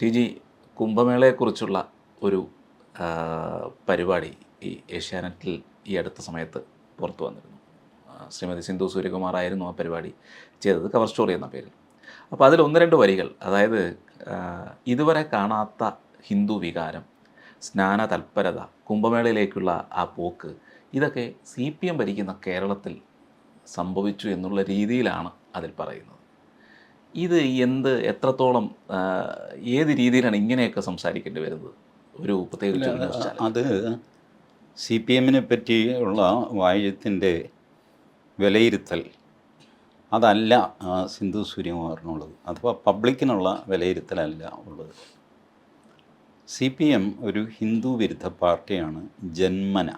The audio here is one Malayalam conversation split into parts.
ടി ജി കുംഭമേളയെക്കുറിച്ചുള്ള ഒരു പരിപാടി ഈ ഏഷ്യാനെറ്റിൽ ഈ അടുത്ത സമയത്ത് പുറത്തു വന്നിരുന്നു. ശ്രീമതി സിന്ധു സൂര്യകുമാർ ആയിരുന്നു ആ പരിപാടി ചെയ്തത് കവർ സ്റ്റോറി എന്ന പേരിൽ. അപ്പോൾ അതിൽ ഒന്ന് രണ്ട് വരികൾ അതായത് ഇതുവരെ കാണാത്ത ഹിന്ദു വികാരം സ്നാന തൽപരത കുംഭമേളയിലേക്കുള്ള ആ പോക്ക് ഇതൊക്കെ സി പി എം ഭരിക്കുന്ന കേരളത്തിൽ സംഭവിച്ചു എന്നുള്ള രീതിയിലാണ് അതിൽ പറയുന്നത്. ഇത് എന്ത് എത്രത്തോളം ഏത് രീതിയിലാണ് ഇങ്ങനെയൊക്കെ സംസാരിക്കേണ്ടി വരുന്നത്? ഒരു പ്രത്യേകിച്ച് അത് സി പി എമ്മിനെ പറ്റിയുള്ള വായുത്തിന്റെ വിലയിരുത്തൽ. അതല്ല സിന്ധു സൂര്യകുമാറിനുള്ളത്. അഥവാ പബ്ലിക്കിനുള്ള വിലയിരുത്തലല്ല ഉള്ളത്. സി പി എം ഒരു ഹിന്ദു വിരുദ്ധ പാർട്ടിയാണ് ജന്മന.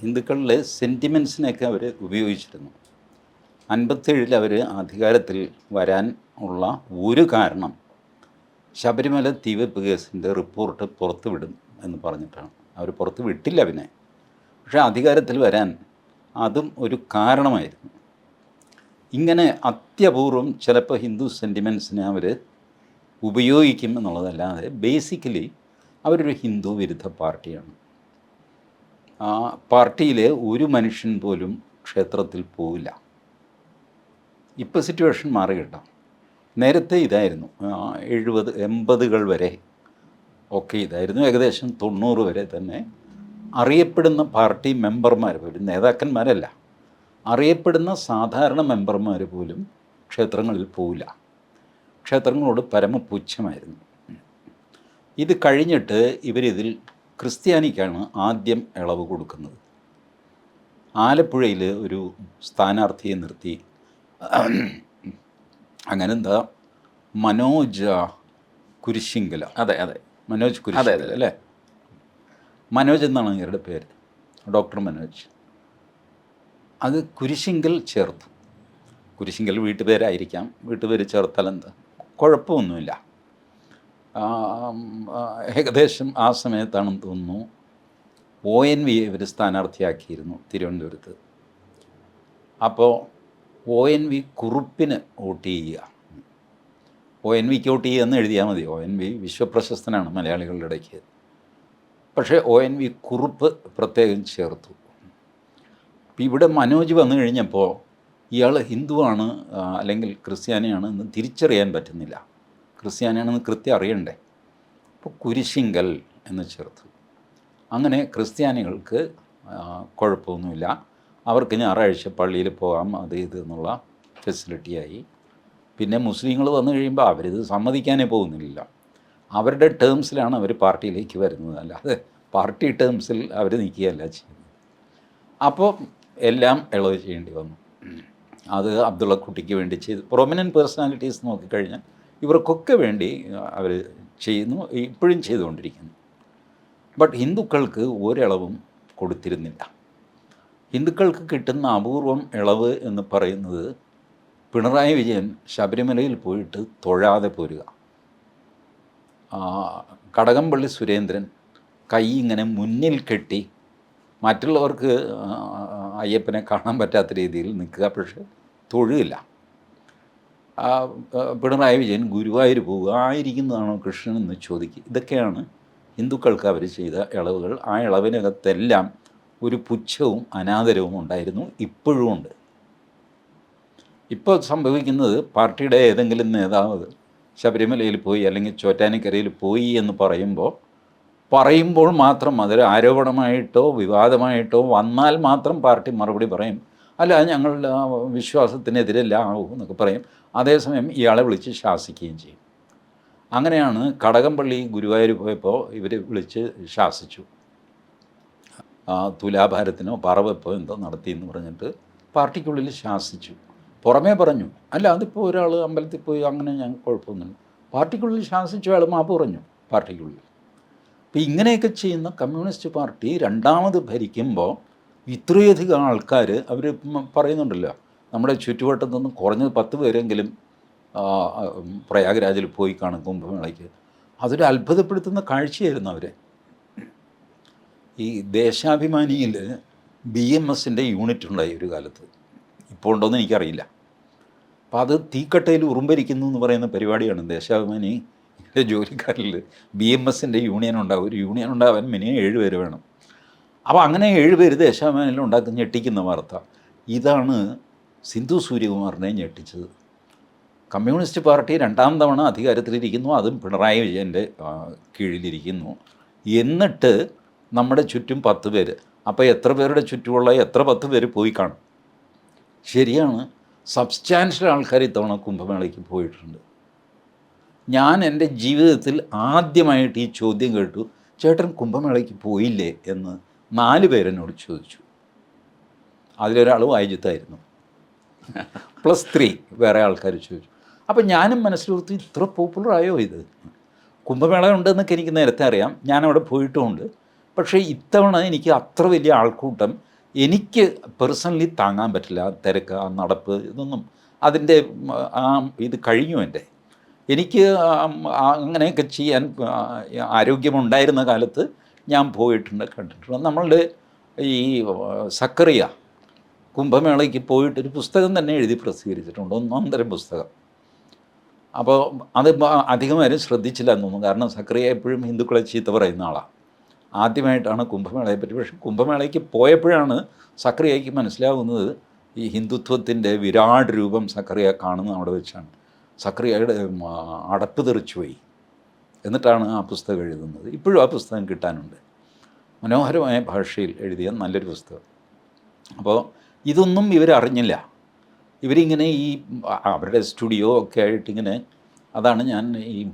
ഹിന്ദുക്കളിലെ സെന്റിമെൻസിനെയൊക്കെ അവർ ഉപയോഗിച്ചിരുന്നു. അൻപത്തേഴിൽ അവർ അധികാരത്തിൽ വരാൻ ഉള്ള ഒരു കാരണം ശബരിമല തീവെപ്പ് കേസിന്റെ റിപ്പോർട്ട് പുറത്ത് വിടും എന്ന് പറഞ്ഞിട്ടാണ്. അവർ പുറത്ത് വിട്ടില്ല പിന്നെ. പക്ഷേ അധികാരത്തിൽ വരാൻ അതും ഒരു കാരണമായിരുന്നു. ഇങ്ങനെ അത്യപൂർവം ചിലപ്പോൾ ഹിന്ദു സെന്റിമെൻസിനെ അവർ ഉപയോഗിക്കും എന്നുള്ളതല്ലാതെ ബേസിക്കലി അവരൊരു ഹിന്ദു വിരുദ്ധ പാർട്ടിയാണ്. ആ പാർട്ടിയിലെ ഒരു മനുഷ്യൻ പോലും ക്ഷേത്രത്തിൽ പോവില്ല. ഇപ്പോൾ സിറ്റുവേഷൻ മാറി കേട്ടോ. നേരത്തെ ഇതായിരുന്നു. എഴുപത് എൺപതുകൾ വരെ ഒക്കെ ഇതായിരുന്നു. ഏകദേശം തൊണ്ണൂറ് വരെ തന്നെ അറിയപ്പെടുന്ന പാർട്ടി മെമ്പർമാർ പോലും നേതാക്കന്മാരല്ല അറിയപ്പെടുന്ന സാധാരണ മെമ്പർമാർ പോലും ക്ഷേത്രങ്ങളിൽ പോവില്ല. ക്ഷേത്രങ്ങളോട് പരമപുച്ഛമായിരുന്നു ഇത് കഴിഞ്ഞിട്ട് ഇവരിതിൽ ക്രിസ്ത്യാനിക്കാണ് ആദ്യം ഇളവ് കൊടുക്കുന്നത്. ആലപ്പുഴയിൽ ഒരു സ്ഥാനാർത്ഥിയെ നിർത്തി അങ്ങനെ എന്താ മനോജ് കുരിശിങ്കല. അതെ അതെ. മനോജ് കുരിശിങ്കൽ അല്ലേ? മനോജ് എന്നാണ് ഇവരുടെ പേര്. ഡോക്ടർ മനോജ്. അത് കുരിശിങ്കൽ ചേർത്തു. കുരിശിങ്കൽ വീട്ടുപേരായിരിക്കാം. വീട്ടുപേര് ചേർത്താൽ എന്ത് കുഴപ്പമൊന്നുമില്ല ഏകദേശം ആ സമയത്താണെന്ന് തോന്നുന്നു. ഒ എൻ വി ഇവർ സ്ഥാനാർത്ഥിയാക്കിയിരുന്നു തിരുവനന്തപുരത്ത്. അപ്പോൾ ഒ എൻ വി കുറുപ്പിന് വോട്ട് ചെയ്യുക. ഒ എൻ വിക്ക് വോട്ട് ചെയ്യുക എന്ന് എഴുതിയാൽ മതി. ഒ എൻ വി വിശ്വപ്രശസ്തനാണ് മലയാളികളുടെ ഇടയ്ക്ക്. പക്ഷേ ഒ എൻ വി കുറുപ്പ് പ്രത്യേകം ചേർത്തു. ഇപ്പം ഇവിടെ മനോജ് വന്നു കഴിഞ്ഞപ്പോൾ ഇയാൾ ഹിന്ദുവാണ് അല്ലെങ്കിൽ ക്രിസ്ത്യാനിയാണ് എന്ന് തിരിച്ചറിയാൻ പറ്റുന്നില്ല. ക്രിസ്ത്യാനിയാണെന്ന് കൃത്യം അറിയണ്ടേ? അപ്പോൾ കുരിശിങ്കൽ എന്ന് ചേർത്തു. അങ്ങനെ ക്രിസ്ത്യാനികൾക്ക് കുഴപ്പമൊന്നുമില്ല. അവർക്ക് ഞായറാഴ്ച പള്ളിയിൽ പോകാം അത് ഇത് എന്നുള്ള ഫെസിലിറ്റിയായി പിന്നെ മുസ്ലിങ്ങൾ വന്നു കഴിയുമ്പോൾ അവരിത് സമ്മതിക്കാനേ പോകുന്നില്ല. അവരുടെ ടേംസിലാണ് അവർ പാർട്ടിയിലേക്ക് വരുന്നത്. അല്ലാതെ പാർട്ടി ടേംസിൽ അവർ നിൽക്കുകയല്ല ചെയ്യുന്നത്. അപ്പോൾ എല്ലാം ഇളവ് ചെയ്യേണ്ടി വന്നു. അത് അബ്ദുള്ളക്കുട്ടിക്ക് വേണ്ടി ചെയ്ത്. പ്രൊമിനന്റ് പേഴ്സണാലിറ്റീസ് നോക്കിക്കഴിഞ്ഞാൽ ഇവർക്കൊക്കെ വേണ്ടി അവർ ചെയ്യുന്നു ഇപ്പോഴും ചെയ്തുകൊണ്ടിരിക്കുന്നു. ബട്ട് ഹിന്ദുക്കൾക്ക് ഒരിളവും കൊടുത്തിരുന്നില്ല. ഹിന്ദുക്കൾക്ക് കിട്ടുന്ന അപൂർവം ഇളവ് എന്ന് പറയുന്നത് പിണറായി വിജയൻ ശബരിമലയിൽ പോയിട്ട് തൊഴാതെ പോരുക. കടകംപള്ളി സുരേന്ദ്രൻ കൈ ഇങ്ങനെ മുന്നിൽ കെട്ടി മറ്റുള്ളവർക്ക് അയ്യപ്പനെ കാണാൻ പറ്റാത്ത രീതിയിൽ നിൽക്കുക പക്ഷേ തൊഴുകില്ല. പിണറായി വിജയൻ ഗുരുവായൂർ പോവുക ആയിരിക്കുന്നതാണോ കൃഷ്ണൻ എന്ന് ചോദിക്കുക. ഇതൊക്കെയാണ് ഹിന്ദുക്കൾക്ക് അവർ ചെയ്ത ഇളവുകൾ. ആ ഇളവിനകത്തെല്ലാം ഒരു പുച്ഛവും അനാദരവും ഉണ്ടായിരുന്നു ഇപ്പോഴും ഉണ്ട്. ഇപ്പോൾ സംഭവിക്കുന്നത് പാർട്ടിയുടെ ഏതെങ്കിലും നേതാവ് ശബരിമലയിൽ പോയി അല്ലെങ്കിൽ ചോറ്റാനിക്കരയിൽ പോയി എന്ന് പറയുമ്പോൾ പറയുമ്പോൾ മാത്രം അതൊരു ആരോപണമായിട്ടോ വിവാദമായിട്ടോ വന്നാൽ മാത്രം പാർട്ടി മറുപടി പറയും. അല്ല ഞങ്ങളുടെ വിശ്വാസത്തിനെതിരല്ല ആവും എന്നൊക്കെ പറയും. അതേസമയം ഇയാളെ വിളിച്ച് ശാസിക്കുകയും ചെയ്യും. അങ്ങനെയാണ് കടകംപള്ളി ഗുരുവായൂർ പോയപ്പോൾ ഇവർ വിളിച്ച് ശാസിച്ചു. തുലാഭാരത്തിനോ പറവെപ്പോ എന്തോ നടത്തി എന്ന് പറഞ്ഞിട്ട് പാർട്ടിക്കുള്ളിൽ ശാസിച്ചു. പുറമേ പറഞ്ഞു അല്ല അതിപ്പോൾ ഒരാൾ അമ്പലത്തിൽ പോയി അങ്ങനെ ഞാൻ കുഴപ്പമൊന്നുമില്ല. പാർട്ടിക്കുള്ളിൽ ശാസിച്ചു അയാൾ മാപ്പ് പറഞ്ഞു പാർട്ടിക്കുള്ളിൽ. അപ്പം ഇങ്ങനെയൊക്കെ ചെയ്യുന്ന കമ്മ്യൂണിസ്റ്റ് പാർട്ടി രണ്ടാമത് ഭരിക്കുമ്പോൾ ഇത്രയധികം ആൾക്കാർ അവർ പറയുന്നുണ്ടല്ലോ നമ്മുടെ ചുറ്റുവട്ടത്തു നിന്ന് കുറഞ്ഞത് പത്ത് പേരെങ്കിലും പ്രയാഗ്രാജിൽ പോയി കാണും കുംഭമേളയ്ക്ക്. അതൊരു അത്ഭുതപ്പെടുത്തുന്ന കാഴ്ചയായിരുന്നു അവരെ. ഈ ദേശാഭിമാനിയിൽ ബി എം എസിന്റെ യൂണിറ്റ് ഉണ്ടായി ഒരു കാലത്ത്. ഇപ്പോൾ ഉണ്ടോയെന്ന് എനിക്കറിയില്ല. അപ്പോൾ അത് തീക്കട്ടയിൽ ഉറുമ്പരിക്കുന്നു എന്ന് പറയുന്ന പരിപാടിയാണ്. ദേശാഭിമാനി ജോലിക്കാരിൽ ബി എം എസിന്റെ യൂണിയൻ ഉണ്ടാവും. ഒരു യൂണിയൻ ഉണ്ടാവാൻ മിനിമം ഏഴ് പേര് വേണം. അപ്പോൾ അങ്ങനെ ഏഴ് പേര് ദേശാഭിമാനിയിൽ ഉണ്ടാക്കുന്ന ഞെട്ടിക്കുന്ന വാർത്ത. ഇതാണ് സിന്ധു സൂര്യകുമാറിനെ ഞെട്ടിച്ചത്. കമ്മ്യൂണിസ്റ്റ് പാർട്ടി രണ്ടാം തവണ അധികാരത്തിലിരിക്കുന്നു. അതും പിണറായി വിജയന്റെ കീഴിലിരിക്കുന്നു. എന്നിട്ട് നമ്മുടെ ചുറ്റും പത്ത് പേര്. അപ്പോൾ എത്ര പേരുടെ ചുറ്റുമുള്ള എത്ര പത്ത് പേര് പോയി കാണും? ശരിയാണ്. സബ്സ്റ്റാൻഷ്യൽ ആൾക്കാർ ഇത്തവണ കുംഭമേളയ്ക്ക് പോയിട്ടുണ്ട്. ഞാൻ എന്റെ ജീവിതത്തിൽ ആദ്യമായിട്ട് ഈ ചോദ്യം കേട്ടു ചേട്ടൻ കുംഭമേളയ്ക്ക് പോയില്ലേ? എന്ന് നാല് പേരെന്നോട് ചോദിച്ചു. അതിലൊരാൾ വായിജിത്തായിരുന്നു പ്ലസ് ത്രീ വേറെ ആൾക്കാർ ചോദിച്ചു. അപ്പോൾ ഞാനും മനസ്സിലോർത്ത് ഇത്ര പോപ്പുലർ ആയോ ഇത്? കുംഭമേള ഉണ്ടെന്നൊക്കെ എനിക്ക് നേരത്തെ അറിയാം. ഞാനവിടെ പോയിട്ടുമുണ്ട്. പക്ഷേ ഇത്തവണ എനിക്ക് അത്ര വലിയ ആൾക്കൂട്ടം എനിക്ക് പേഴ്സണലി താങ്ങാൻ പറ്റില്ല തിരക്ക് ആ നടപ്പ് ഇതൊന്നും. അതിന്റെ ആ ഇത് കഴിഞ്ഞു എന്റെ. എനിക്ക് അങ്ങനെയൊക്കെ ചെയ്യാൻ ആരോഗ്യമുണ്ടായിരുന്ന കാലത്ത് ഞാൻ പോയിട്ടുണ്ട് കണ്ടിട്ടുണ്ട്. നമ്മളുടെ ഈ സക്കറിയ കുംഭമേളയ്ക്ക് പോയിട്ടൊരു പുസ്തകം തന്നെ എഴുതി പ്രസിദ്ധീകരിച്ചിട്ടുണ്ട് ഒന്നൊന്നര പുസ്തകം. അപ്പോൾ അത് ബ- അധികം ആരും ശ്രദ്ധിച്ചില്ല എന്ന് തോന്നുന്നു കാരണം സക്രിയ എപ്പോഴും ഹിന്ദുക്കളെ ചീത്ത പറയുന്ന ആളാണ് ആദ്യമായിട്ടാണ് കുംഭമേളയെ പറ്റി. പക്ഷേ കുംഭമേളയ്ക്ക് പോയപ്പോഴാണ് സക്രിയയ്ക്ക് മനസ്സിലാവുന്നത് ഈ ഹിന്ദുത്വത്തിന്റെ വിരാട് രൂപം സക്രിയ കാണുന്നത് അവിടെ വെച്ചാണ്. സക്രിയയുടെ അടപ്പ് തെറിച്ചു പോയി. എന്നിട്ടാണ് ആ പുസ്തകം എഴുതുന്നത്. ഇപ്പോഴും ആ പുസ്തകം കിട്ടാനുണ്ട്. മനോഹരമായ ഭാഷയിൽ എഴുതിയ നല്ലൊരു പുസ്തകം. അപ്പോൾ ഇതൊന്നും ഇവരറിഞ്ഞില്ല ഇവരിങ്ങനെ ഈ അവരുടെ സ്റ്റുഡിയോ ഒക്കെ ആയിട്ടിങ്ങനെ അതാണ് ഞാൻ ഈ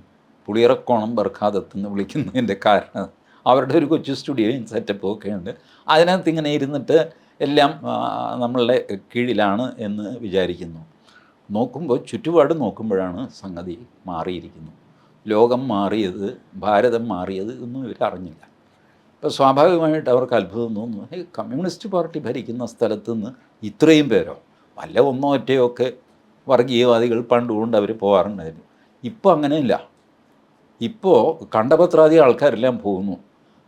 പുളിയറക്കോണം ബർഖാദത്ത് എന്ന് വിളിക്കുന്നതിന്റെ കാരണം. അവരുടെ ഒരു കൊച്ചു സ്റ്റുഡിയോയും സെറ്റപ്പും ഒക്കെ ഉണ്ട്. അതിനകത്ത് ഇങ്ങനെ ഇരുന്നിട്ട് എല്ലാം നമ്മളുടെ കീഴിലാണ് എന്ന് വിചാരിക്കുന്നു. നോക്കുമ്പോൾ ചുറ്റുപാട് നോക്കുമ്പോഴാണ് സംഗതി മാറിയിരിക്കുന്നു. ലോകം മാറിയത് ഭാരതം മാറിയത് ഒന്നും ഇവർ അറിഞ്ഞില്ല. അപ്പോൾ സ്വാഭാവികമായിട്ട് അവർക്ക് അത്ഭുതം തോന്നുന്നു. ഈ കമ്മ്യൂണിസ്റ്റ് പാർട്ടി ഭരിക്കുന്ന സ്ഥലത്ത് നിന്ന് ഇത്രയും പേരോ? വല്ല ഒന്നോ ഒറ്റയോ ഒക്കെ വർഗീയവാദികൾ പണ്ടുകൊണ്ട് അവർ പോകാറുണ്ടായിരുന്നു ഇപ്പോൾ അങ്ങനെയില്ല. ഇപ്പോൾ കണ്ടപത്രാതി ആൾക്കാരെല്ലാം പോകുന്നു.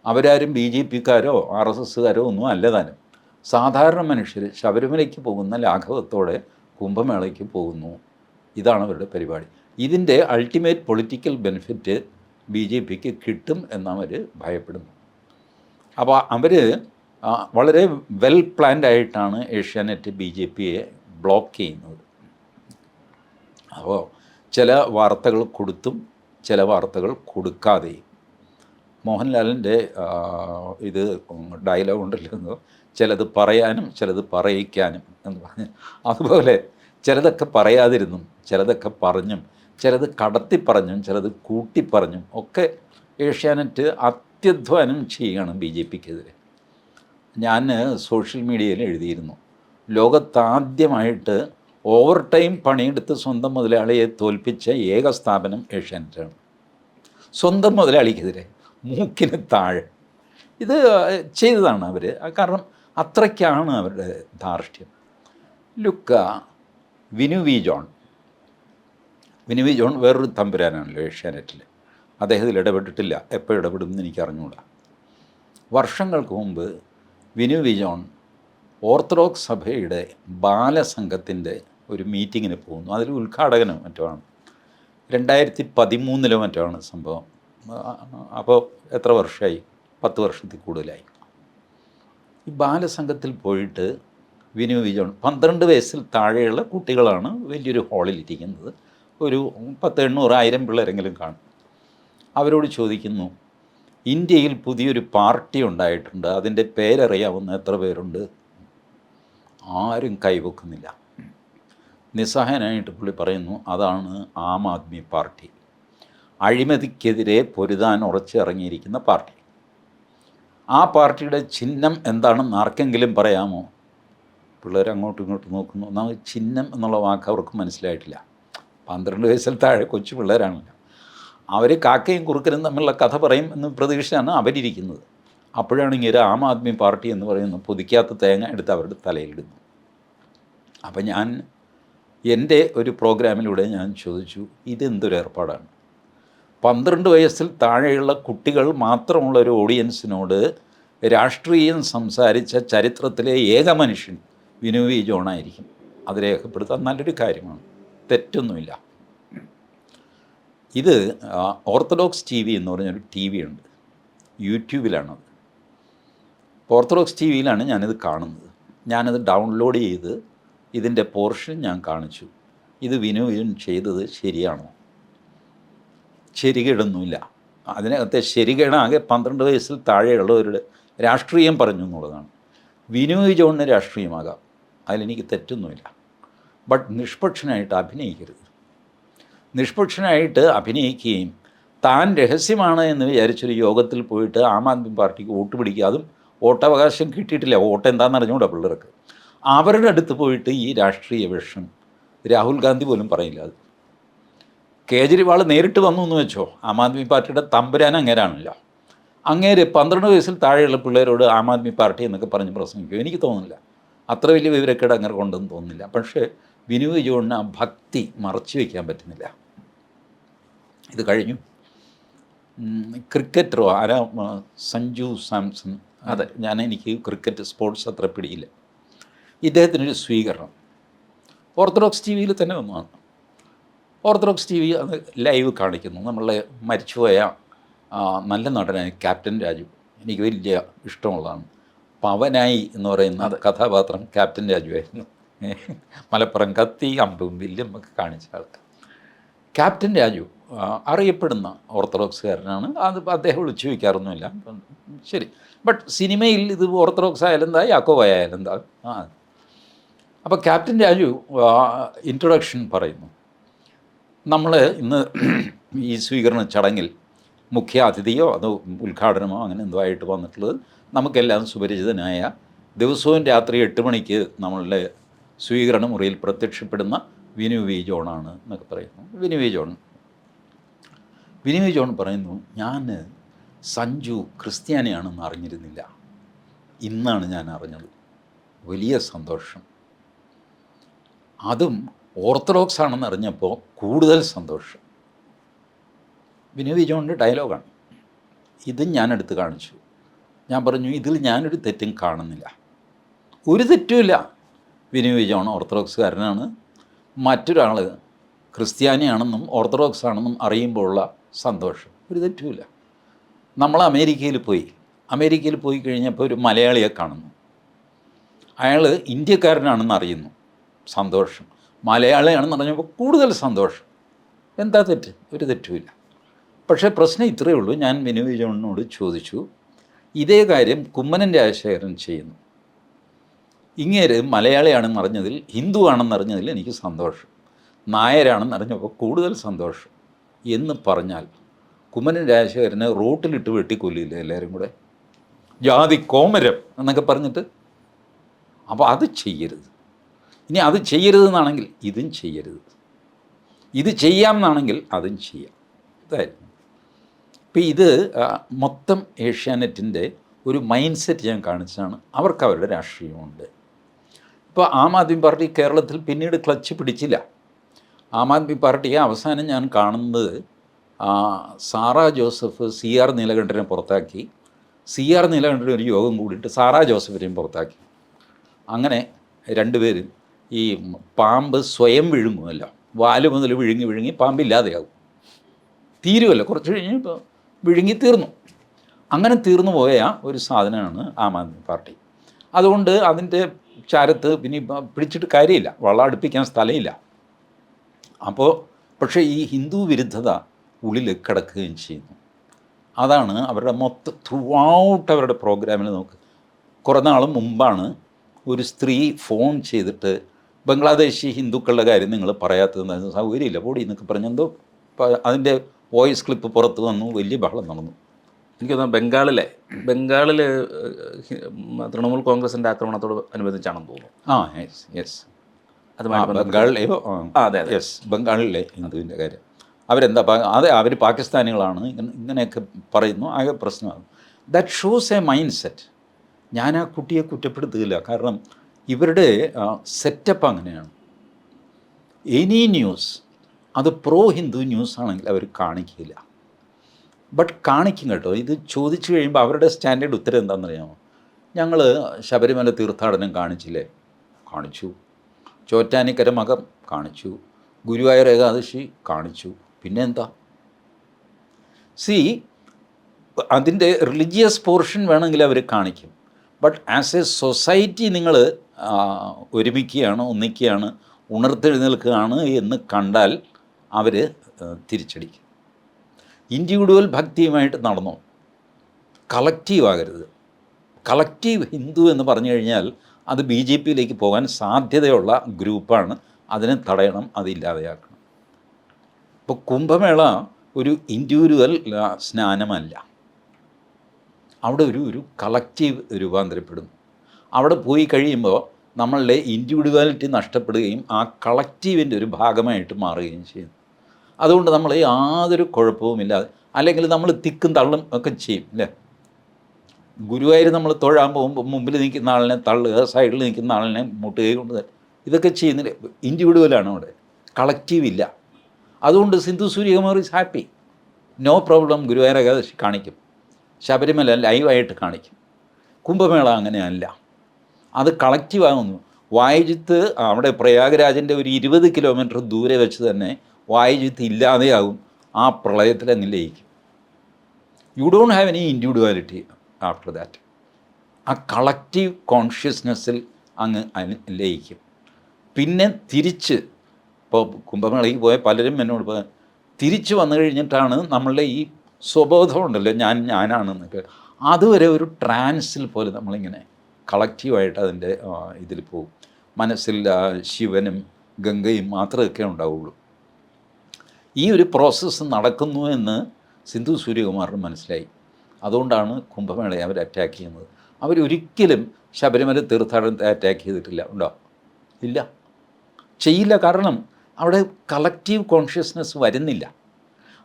അവരാരും ബി ജെ പിക്കാരോ ആർ എസ് എസ്സുകാരോ ഒന്നും അല്ല താനും. സാധാരണ മനുഷ്യർ ശബരിമലയ്ക്ക് പോകുന്ന ലാഘവത്തോടെ കുംഭമേളയ്ക്ക് പോകുന്നു. ഇതാണ് അവരുടെ പരിപാടി. ഇതിന്റെ ultimate political benefit B J പിക്ക് കിട്ടും എന്നവർ ഭയപ്പെടുന്നു. അപ്പോൾ അവർ വളരെ വെൽ പ്ലാൻഡ് ആയിട്ടാണ് ഏഷ്യാനെറ്റ് ബി ജെ പിയെ ബ്ലോക്ക് ചെയ്യുന്നത്. അപ്പോൾ ചില വാർത്തകൾ കൊടുത്തും ചില വാർത്തകൾ കൊടുക്കാതെയും. മോഹൻലാലിന്റെ ഇത് ഡയലോഗ് ഉണ്ടല്ലോ ചിലത് പറയാനും ചിലത് പറയിക്കാനും എന്ന് പറഞ്ഞ്. അതുപോലെ ചിലതൊക്കെ പറയാതിരുന്നും ചിലതൊക്കെ പറഞ്ഞും ചിലത് കടത്തി പറഞ്ഞും ചിലത് കൂട്ടിപ്പറഞ്ഞും ഒക്കെ ഏഷ്യാനെറ്റ് അത്യധ്വാനം ചെയ്യുകയാണ് ബി ജെ പിക്കെതിരെ. ഞാൻ സോഷ്യൽ മീഡിയയിൽ എഴുതിയിരുന്നു. ലോകത്താദ്യമായിട്ട് ഓവർ ടൈം പണിയെടുത്ത് സ്വന്തം മുതലാളിയെ തോൽപ്പിച്ച ഏക സ്ഥാപനം ഏഷ്യാനെറ്റാണ്. സ്വന്തം മുതലാളിക്കെതിരെ. മൂക്കിന് താഴെ. ഇത് ചെയ്തതാണ് അവർ കാരണം അത്രയ്ക്കാണ് അവരുടെ ധാർഷ്ട്യം. ലുക്ക Vinu V John. Vinu V John വേറൊരു തമ്പുരാനാണല്ലോ ഏഷ്യാനെറ്റിൽ. അദ്ദേഹത്തിൽ ഇടപെട്ടിട്ടില്ല. എപ്പോൾ ഇടപെടുമെന്ന് എനിക്ക് അറിഞ്ഞുകൂടാ വർഷങ്ങൾക്ക് മുമ്പ് വിനു വി ജോൺ ഓർത്തഡോക്സ് സഭയുടെ ബാലസംഘത്തിന്റെ ഒരു മീറ്റിങ്ങിന് പോകുന്നു. അതിൽ ഉദ്ഘാടകനോ മറ്റോ ആണ്. രണ്ടായിരത്തി പതിമൂന്നിലോ മറ്റോ ആണ് സംഭവം. അപ്പോൾ എത്ര വർഷമായി പത്ത് വർഷത്തിൽ കൂടുതലായി. ഈ ബാലസംഘത്തിൽ പോയിട്ട് വിനു വിജയൻ പന്ത്രണ്ട് വയസ്സിൽ താഴെയുള്ള കുട്ടികളാണ് വലിയൊരു ഹാളിൽ ഇരിക്കുന്നത്. ഒരു പത്ത് എണ്ണൂറ് ആയിരം പിള്ളേരെങ്കിലും കാണും. അവരോട് ചോദിക്കുന്നു ഇന്ത്യയിൽ പുതിയൊരു പാർട്ടി ഉണ്ടായിട്ടുണ്ട്. അതിന്റെ പേരറിയാവുന്ന എത്ര പേരുണ്ട്? ആരും കൈവെക്കുന്നില്ല. നിസ്സഹായനായിട്ട് പുള്ളി പറയുന്നു അതാണ് ആം ആദ്മി പാർട്ടി. അഴിമതിക്കെതിരെ പൊരുതാൻ ഉറച്ചിറങ്ങിയിരിക്കുന്ന പാർട്ടി. ആ പാർട്ടിയുടെ ചിഹ്നം എന്താണെന്ന് ആർക്കെങ്കിലും പറയാമോ? പിള്ളേർ അങ്ങോട്ടും ഇങ്ങോട്ടും നോക്കുന്നു. നമുക്ക് ചിഹ്നം എന്നുള്ള വാക്ക് അവർക്ക് മനസ്സിലായിട്ടില്ല. പന്ത്രണ്ട് വയസ്സിൽ താഴെ കൊച്ചു പിള്ളേരാണല്ലോ. അവർ കാക്കയും കുറുക്കനും തമ്മിലുള്ള കഥ പറയും എന്ന് പ്രതീക്ഷയാണ് അവരിയ്ക്കുന്നത് അപ്പോഴാണ് ഇങ്ങനെ ആം ആദ്മി പാർട്ടി എന്ന് പറയുന്ന പൊതിക്കാത്ത തേങ്ങ എടുത്ത് അവരുടെ തലയിലിടുന്നു. അപ്പം ഞാൻ എന്റെ ഒരു പ്രോഗ്രാമിലൂടെ ഞാൻ ചോദിച്ചു ഇതെന്തൊരു ഏർപ്പാടാണ്? പന്ത്രണ്ട് വയസ്സിൽ താഴെയുള്ള കുട്ടികൾ മാത്രമുള്ള ഒരു ഓഡിയൻസിനോട് രാഷ്ട്രീയം സംസാരിച്ച ചരിത്രത്തിലെ ഏക മനുഷ്യൻ വിനു വി ജോണായിരിക്കും അത് രേഖപ്പെടുത്താൻ നല്ലൊരു കാര്യമാണ്. തെറ്റൊന്നുമില്ല. ഇത് ഓർത്തഡോക്സ് ടി വി എന്ന് പറഞ്ഞൊരു ടി വി ഉണ്ട്. യൂട്യൂബിലാണത്. ഓർത്തഡോക്സ് ടി വിയിലാണ് ഞാനിത് കാണുന്നത്. ഞാനത് ഡൗൺലോഡ് ചെയ്ത് ഇതിന്റെ പോർഷൻ ഞാൻ കാണിച്ചു. ഇത് വിനുവിൻ ചെയ്തത് ശരിയാണോ? ശരികേടൊന്നുമില്ല. അതിനകത്തെ ശരികേട് ആകെ പന്ത്രണ്ട് വയസ്സിൽ താഴെയുള്ളവരുടെ രാഷ്ട്രീയം പറഞ്ഞു എന്നുള്ളതാണ്. വിനോയ് ജോണിന് രാഷ്ട്രീയമാകാം. അതിലെനിക്ക് തെറ്റൊന്നുമില്ല. ബട്ട് നിഷ്പക്ഷനായിട്ട് അഭിനയിക്കരുത്. നിഷ്പക്ഷനായിട്ട് അഭിനയിക്കുകയും താൻ രഹസ്യമാണ് എന്ന് വിചാരിച്ചൊരു യോഗത്തിൽ പോയിട്ട് ആം ആദ്മി പാർട്ടിക്ക് വോട്ട് പിടിക്കുക അതും വോട്ടവകാശം കിട്ടിയിട്ടില്ല. വോട്ട് എന്താണെന്ന് അറിഞ്ഞുകൂടാ പിള്ളേർക്ക്. അവരുടെ അടുത്ത് പോയിട്ട് ഈ രാഷ്ട്രീയ വിഷം രാഹുൽ ഗാന്ധി പോലും പറയില്ല. അത് കേജ്രിവാൾ നേരിട്ട് വന്നു എന്ന് വെച്ചോ? ആം ആദ്മി പാർട്ടിയുടെ തമ്പുരാൻ അങ്ങേരാണല്ലോ. അങ്ങേര് പന്ത്രണ്ട് വയസ്സിൽ താഴെയുള്ള പിള്ളേരോട് ആം ആദ്മി പാർട്ടി എന്നൊക്കെ പറഞ്ഞ് പ്രസംഗിക്കും. എനിക്ക് തോന്നുന്നില്ല. അത്ര വലിയ വിവരക്കേട് അങ്ങനെ കൊണ്ടെന്ന് തോന്നുന്നില്ല. പക്ഷേ വിനോദ് ജോണിന് ആ ഭക്തി മറച്ചു വയ്ക്കാൻ പറ്റുന്നില്ല. ഇത് കഴിഞ്ഞു. ക്രിക്കറ്ററോ ആരാ സഞ്ജു സാംസൺ. അതെ ഞാൻ എനിക്ക് ക്രിക്കറ്റ് സ്പോർട്സ് അത്ര പിടിയില്ല. ഇദ്ദേഹത്തിനൊരു സ്വീകരണം. ഓർത്തഡോക്സ് ടി വിയിൽ തന്നെ വന്നതാണ്. ഓർത്തഡോക്സ് ടി വി അത് ലൈവ് കാണിക്കുന്നു. നമ്മളെ മരിച്ചുപോയ നല്ല നടനായ ക്യാപ്റ്റൻ രാജു. എനിക്ക് വലിയ ഇഷ്ടമുള്ളതാണ്. പവനായി എന്ന് പറയുന്ന കഥാപാത്രം ക്യാപ്റ്റൻ രാജു ആയിരുന്നു. മലപ്പുറം കത്തി അമ്പും വില്ലും ഒക്കെ കാണിച്ച ആൾക്ക് ക്യാപ്റ്റൻ രാജു അറിയപ്പെടുന്ന ഓർത്തഡോക്സുകാരനാണ്. അത് അദ്ദേഹം വിളിച്ചു വയ്ക്കാറൊന്നുമില്ല ശരി. ബട്ട് സിനിമയിൽ ഇത് ഓർത്തഡോക്സ് ആയാലും എന്താ യാക്കോ ആയാലും എന്താ? ആ. അപ്പോൾ ക്യാപ്റ്റൻ രാജു ഇൻട്രൊഡക്ഷൻ പറയുന്നു. നമ്മൾ ഇന്ന് ഈ സ്വീകരണ ചടങ്ങിൽ മുഖ്യ അതിഥിയോ അതോ ഉദ്ഘാടനമോ അങ്ങനെ എന്തോ ആയിട്ട് വന്നിട്ടുള്ളത് നമുക്കെല്ലാം സുപരിചിതനായ ദിവസവും രാത്രി എട്ട് മണിക്ക് നമ്മളുടെ സ്വീകരണ മുറിയിൽ പ്രത്യക്ഷപ്പെടുന്ന വിനു വി ജോണാണ് എന്നൊക്കെ പറയുന്നു. Vinu V John. Vinu V John പറയുന്നു ഞാൻ സഞ്ജു ക്രിസ്ത്യാനിയാണെന്ന് അറിഞ്ഞിരുന്നില്ല. ഇന്നാണ് ഞാൻ അറിഞ്ഞത്. വലിയ സന്തോഷം. അതും ഓർത്തഡോക്സ് ആണെന്ന് അറിഞ്ഞപ്പോൾ കൂടുതൽ സന്തോഷം. വിനു വിജോണിന്റെ ഡയലോഗാണ്. ഇത് ഞാനെടുത്ത് കാണിച്ചു. ഞാൻ പറഞ്ഞു ഇതിൽ ഞാനൊരു തെറ്റും കാണുന്നില്ല. ഒരു തെറ്റുമില്ല വിനു വിജോൺ ഓർത്തഡോക്സുകാരനാണ്. മറ്റൊരാൾ ക്രിസ്ത്യാനിയാണെന്നും ഓർത്തഡോക്സ് ആണെന്നും അറിയുമ്പോഴുള്ള സന്തോഷം. ഒരു തെറ്റുമില്ല നമ്മൾ അമേരിക്കയിൽ പോയി. അമേരിക്കയിൽ പോയി കഴിഞ്ഞപ്പോൾ ഒരു മലയാളിയെ കാണുന്നു. അയാൾ ഇന്ത്യക്കാരനാണെന്ന് അറിയുന്നു. സന്തോഷം. മലയാളിയാണെന്ന് പറഞ്ഞപ്പോൾ കൂടുതൽ സന്തോഷം. എന്താ തെറ്റ്? ഒരു തെറ്റുമില്ല പക്ഷേ പ്രശ്നം ഇത്രയേ ഉള്ളൂ. ഞാൻ വിനു വിജയനോട് ചോദിച്ചു ഇതേ കാര്യം കുമ്മനം രാജശേഖരൻ ചെയ്യുന്നു. ഇങ്ങേര് മലയാളിയാണെന്ന് അറിഞ്ഞതിൽ ഹിന്ദു ആണെന്ന് അറിഞ്ഞതിൽ എനിക്ക് സന്തോഷം. നായരാണെന്ന് അറിഞ്ഞപ്പോൾ കൂടുതൽ സന്തോഷം. എന്ന് പറഞ്ഞാൽ കുമ്മനൻ രാജശേഖരനെ റോട്ടിലിട്ട് വെട്ടിക്കൊല്ലില്ല എല്ലാവരും കൂടെ? ജാതി കോമരം എന്നൊക്കെ പറഞ്ഞിട്ട്? അപ്പോൾ അത് ചെയ്യരുത്. ഇനി അത് ചെയ്യരുതെന്നാണെങ്കിൽ ഇതും ചെയ്യരുത്. ഇത് ചെയ്യാം എന്നാണെങ്കിൽ അതും ചെയ്യാം. ഇതായിരുന്നു. അപ്പോൾ ഇത് മൊത്തം ഏഷ്യാനെറ്റിന്റെ ഒരു മൈൻഡ് സെറ്റ് ഞാൻ കാണിച്ചതാണ്. അവർക്ക് അവരുടെ രാഷ്ട്രീയമുണ്ട്. ഇപ്പോൾ ആം ആദ്മി പാർട്ടി കേരളത്തിൽ പിന്നീട് ക്ലച്ച് പിടിച്ചില്ല. ആം ആദ്മി പാർട്ടിയെ അവസാനം ഞാൻ കാണുന്നത് സാറാ ജോസഫ് സി ആർ നീലകണ്ഠനെ പുറത്താക്കി. സി ആർ നീലകണ്ഠൻ ഒരു യോഗം കൂടിയിട്ട് സാറാ ജോസഫിനെയും പുറത്താക്കി. അങ്ങനെ രണ്ടുപേരും ഈ പാമ്പ് സ്വയം വിഴുങ്ങുമല്ലോ. വാൽ മുതൽ വിഴുങ്ങി വിഴുങ്ങി പാമ്പില്ലാതെയാകും തീരുമല്ലോ. കുറച്ച് കഴിഞ്ഞ് ഇപ്പോൾ വിഴുങ്ങി തീർന്നു. അങ്ങനെ തീർന്നു പോയ ഒരു സാധനമാണ് ആം ആദ്മി പാർട്ടി. അതുകൊണ്ട് അതിന്റെ ചാരത്ത് പിന്നെ പിടിച്ചിട്ട് കാര്യമില്ല. വള്ളം അടുപ്പിക്കാൻ സ്ഥലമില്ല. അപ്പോൾ പക്ഷേ ഈ ഹിന്ദു വിരുദ്ധത ഉള്ളിൽ കിടക്കുകയും ചെയ്യുന്നു. അതാണ് അവരുടെ മൊത്തം ത്രൂ ഔട്ട് അവരുടെ പ്രോഗ്രാമിൽ നോക്ക്. കുറേ നാൾ മുമ്പാണ് ഒരു സ്ത്രീ ഫോൺ ചെയ്തിട്ട് ബംഗ്ലാദേശി ഹിന്ദുക്കളുടെ കാര്യം നിങ്ങൾ പറയാത്തത് സൗകര്യമില്ല. പൊടി എന്നൊക്കെ പറഞ്ഞെന്തോ എന്തോ അതിന്റെ വോയിസ് ക്ലിപ്പ് പുറത്ത് വന്നു. വലിയ ബഹളം നടന്നു. എനിക്ക് തോന്നുന്നു ബംഗാളിലെ ബംഗാളിൽ തൃണമൂൽ കോൺഗ്രസിന്റെ ആക്രമണത്തോട് അനുബന്ധിച്ചാണെന്ന് തോന്നുന്നു. ആ യെസ് യെസ്. അത് ബംഗാളിലെയോ അതെ, അതെ. യെസ് ബംഗാളിലെ ഹിന്ദുവിന്റെ കാര്യം. അവരെന്താ അതെ അവർ പാകിസ്ഥാനികളാണ്. ഇങ്ങനെയൊക്കെ പറയുന്നു. ആകെ പ്രശ്നമാണ് that shows a mindset ഞാൻ ആ കുട്ടിയെ കുറ്റപ്പെടുത്തുകയില്ല. കാരണം ഇവരുടെ സെറ്റപ്പ് അങ്ങനെയാണ്. എനി ന്യൂസ് അത് പ്രോ ഹിന്ദു ന്യൂസ് ആണെങ്കിൽ അവർ കാണിക്കില്ല. ബട്ട് കാണിക്കും കേട്ടോ. ഇത് ചോദിച്ചു കഴിയുമ്പോൾ അവരുടെ സ്റ്റാൻഡേർഡ് ഉത്തരം എന്താണെന്നറിയാമോ? ഞങ്ങൾ ശബരിമല തീർത്ഥാടനം കാണിച്ചില്ലേ? കാണിച്ചു. ചോറ്റാനിക്കര മകം കാണിച്ചു. ഗുരുവായൂർ ഏകാദശി കാണിച്ചു. പിന്നെ എന്താ സി അതിന്റെ റിലീജിയസ് പോർഷൻ വേണമെങ്കിൽ അവർ കാണിക്കും. ബട്ട് ആസ് എ സൊസൈറ്റി നിങ്ങൾ ഒരുമിക്കുകയാണ് ഒന്നിക്കുകയാണ് ഉണർത്തെഴുന്നേൽക്കുകയാണ് എന്ന് കണ്ടാൽ അവർ തിരിച്ചടിക്കും. ഇൻഡിവിജ്വൽ ഭക്തിയുമായിട്ട് നടന്നു? കളക്റ്റീവ് ആകരുത്. കളക്റ്റീവ് ഹിന്ദു എന്ന് പറഞ്ഞു കഴിഞ്ഞാൽ അത് ബി ജെ പിയിലേക്ക് പോകാൻ സാധ്യതയുള്ള ഗ്രൂപ്പാണ്. അതിനെ തടയണം അതില്ലാതെയാക്കണം ഇപ്പോൾ കുംഭമേള ഒരു ഇൻഡിവിജ്വൽ സ്നാനമല്ല. അവിടെ ഒരു ഒരു കളക്റ്റീവ് രൂപാന്തരപ്പെടുന്നു. അവിടെ പോയി കഴിയുമ്പോൾ നമ്മളുടെ ഇൻഡിവിജ്വാലിറ്റി നഷ്ടപ്പെടുകയും ആ കളക്റ്റീവിന്റെ ഒരു ഭാഗമായിട്ട് മാറുകയും ചെയ്യുന്നു അതുകൊണ്ട് നമ്മൾ യാതൊരു കുഴപ്പവുമില്ലാതെ അല്ലെങ്കിൽ നമ്മൾ തിക്കും തള്ളും ഒക്കെ ചെയ്യും അല്ലേ? ഗുരുവായൂർ നമ്മൾ തൊഴാൻ പോകുമ്പോൾ മുമ്പിൽ നിൽക്കുന്ന ആളിനെ തള്ളുക സൈഡിൽ നിൽക്കുന്ന ആളിനെ മുട്ടുകയും കൊണ്ട്. ഇതൊക്കെ ചെയ്യുന്നില്ല ഇൻഡിവിജ്വലാണ് അവിടെ. കളക്റ്റീവ് ഇല്ല. അതുകൊണ്ട് Sindhu Suryakumar is happy. No problem Guruvayur Ekadashi കാണിക്കും. ശബരിമല ലൈവായിട്ട് കാണിക്കും. കുംഭമേള അങ്ങനെയല്ല. അത് കളക്റ്റീവാകുന്നു വായുജിത്ത് അവിടെ പ്രയാഗരാജന്റെ ഒരു ഇരുപത് കിലോമീറ്റർ ദൂരെ വെച്ച് തന്നെ വായുജിത്ത് ഇല്ലാതെയാകും. ആ പ്രളയത്തിൽ അങ്ങ് ലയിക്കും. You don't have any individuality after that ആ കളക്റ്റീവ് കോൺഷ്യസ്നെസ്സിൽ അങ്ങ് ലയിക്കും. പിന്നെ തിരിച്ച് ഇപ്പോൾ കുംഭമേളയ്ക്ക് പോയ പലരും എന്നോട് പറയാം തിരിച്ച് വന്നു കഴിഞ്ഞിട്ടാണ് നമ്മളുടെ ഈ സ്വബോധമുണ്ടല്ലോ ഞാൻ ഞാനാണെന്നൊക്കെ. അതുവരെ ഒരു ട്രാൻസിൽ പോലെ നമ്മളിങ്ങനെ കളക്റ്റീവായിട്ട് അതിന്റെ ഇതിൽ പോകും മനസ്സിൽ ശിവനും ഗംഗയും മാത്രമൊക്കെ ഉണ്ടാവുള്ളൂ. ഈ ഒരു പ്രോസസ്സ് നടക്കുന്നു എന്ന് സിന്ധു സൂര്യകുമാറിന് മനസ്സിലായി. അതുകൊണ്ടാണ് കുംഭമേളയെ അവർ അറ്റാക്ക് ചെയ്യുന്നത്. അവരൊരിക്കലും ശബരിമല തീർത്ഥാടനത്തെ അറ്റാക്ക് ചെയ്തിട്ടില്ല. ഉണ്ടോ? ഇല്ല. ചെയ്യില്ല. കാരണം അവിടെ കളക്റ്റീവ് കോൺഷ്യസ്നെസ് വരുന്നില്ല.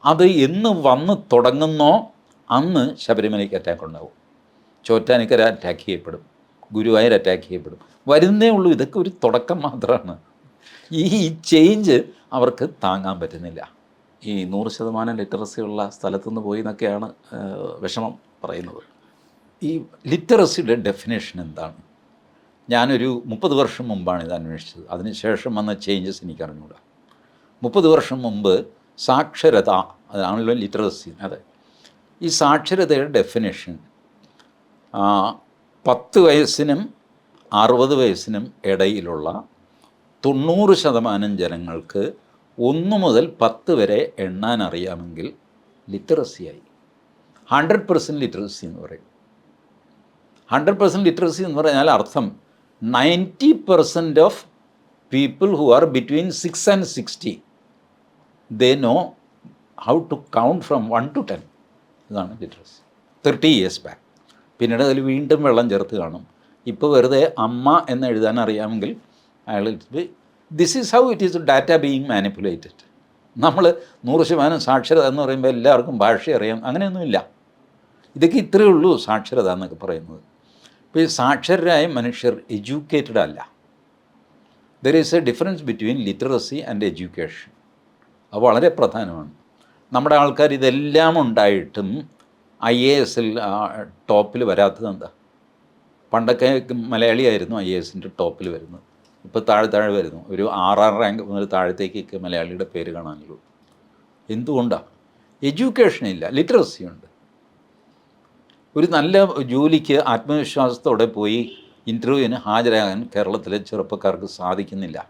അത് എന്ന് വന്ന് തുടങ്ങുന്നോ അന്ന് ശബരിമലയ്ക്ക് അറ്റാക്ക് ഉണ്ടാവും. ചോറ്റാനിക്കര അറ്റാക്ക് ചെയ്യപ്പെടും. ഗുരുവായൂർ അറ്റാക്ക് ചെയ്യപ്പെടും. വരുന്നേ ഉള്ളൂ. ഇതൊക്കെ ഒരു തുടക്കം മാത്രമാണ് ഈ ചേഞ്ച് അവർക്ക് താങ്ങാൻ പറ്റുന്നില്ല. ഈ നൂറ് ശതമാനം ലിറ്ററസി ഉള്ള സ്ഥലത്തുനിന്ന് പോയി എന്നൊക്കെയാണ് വിഷമം പറയുന്നത്. ഈ ലിറ്ററസിയുടെ ഡെഫിനേഷൻ എന്താണ്? ഞാനൊരു മുപ്പത് വർഷം മുമ്പാണ് ഇത് അന്വേഷിച്ചത്. അതിനുശേഷം വന്ന ചേഞ്ചസ് എനിക്ക് അറിഞ്ഞുകൂടാ മുപ്പത് വർഷം മുമ്പ് സാക്ഷരത അതാണല്ലോ ലിറ്ററസി അതെ. ഈ സാക്ഷരതയുടെ ഡെഫിനേഷൻ പത്ത് വയസ്സിനും അറുപത് വയസ്സിനും ഇടയിലുള്ള തൊണ്ണൂറ് ശതമാനം ജനങ്ങൾക്ക് ഒന്ന് മുതൽ പത്ത് വരെ എണ്ണാൻ അറിയാമെങ്കിൽ ലിറ്ററസിയായി. ഹൺഡ്രഡ് പെർസെന്റ് ലിറ്ററസി എന്ന് പറയും. ഹൺഡ്രഡ് പെർസെന്റ് ലിറ്ററസി എന്ന് പറഞ്ഞാൽ അർത്ഥം ninety percent of people who are between six and sixty they know how to count from one to ten ഇതാണ് ലിറ്ററസി തേർട്ടി ഇയേഴ്സ് ബാക്ക് പിന്നീട് അതിൽ വീണ്ടും വെള്ളം ചേർത്ത് കാണും. ഇപ്പോൾ വെറുതെ അമ്മ എന്ന് എഴുതാൻ അറിയാമെങ്കിൽ അയാൾ this is how it is data being manipulated നമ്മൾ നൂറ് ശതമാനം സാക്ഷരത എന്ന് പറയുമ്പോൾ എല്ലാവർക്കും ഭാഷ അറിയാം. അങ്ങനെയൊന്നുമില്ല. ഇതൊക്കെ ഇത്രയേ ഉള്ളൂ സാക്ഷരത എന്നൊക്കെ പറയുന്നത്. ഇപ്പോൾ ഈ സാക്ഷരരായ മനുഷ്യർ എഡ്യൂക്കേറ്റഡ് അല്ല. There is a difference between literacy and education അത് വളരെ പ്രധാനമാണ്. നമ്മുടെ ആൾക്കാർ ഇതെല്ലാം ഉണ്ടായിട്ടും ഐ എ എസിൽ ടോപ്പിൽ വരാത്തത് എന്താ? പണ്ടൊക്കെ മലയാളിയായിരുന്നു ഐ എ എസിന്റെ ടോപ്പിൽ വരുന്നത്. ഇപ്പോൾ താഴെ താഴെ വരുന്നു. ഒരു ആറാം റാങ്ക് മുതൽ താഴത്തേക്കൊക്കെ മലയാളിയുടെ പേര് കാണാനുള്ളൂ. എന്തുകൊണ്ടാണ് എഡ്യൂക്കേഷൻ ഇല്ല ലിറ്ററസി ഉണ്ട് ഒരു നല്ല ജോലിക്ക് ആത്മവിശ്വാസത്തോടെ പോയി ഇന്റർവ്യൂവിന് ഹാജരാകാൻ കേരളത്തിലെ ചെറുപ്പക്കാർക്ക് സാധിക്കുന്നില്ല.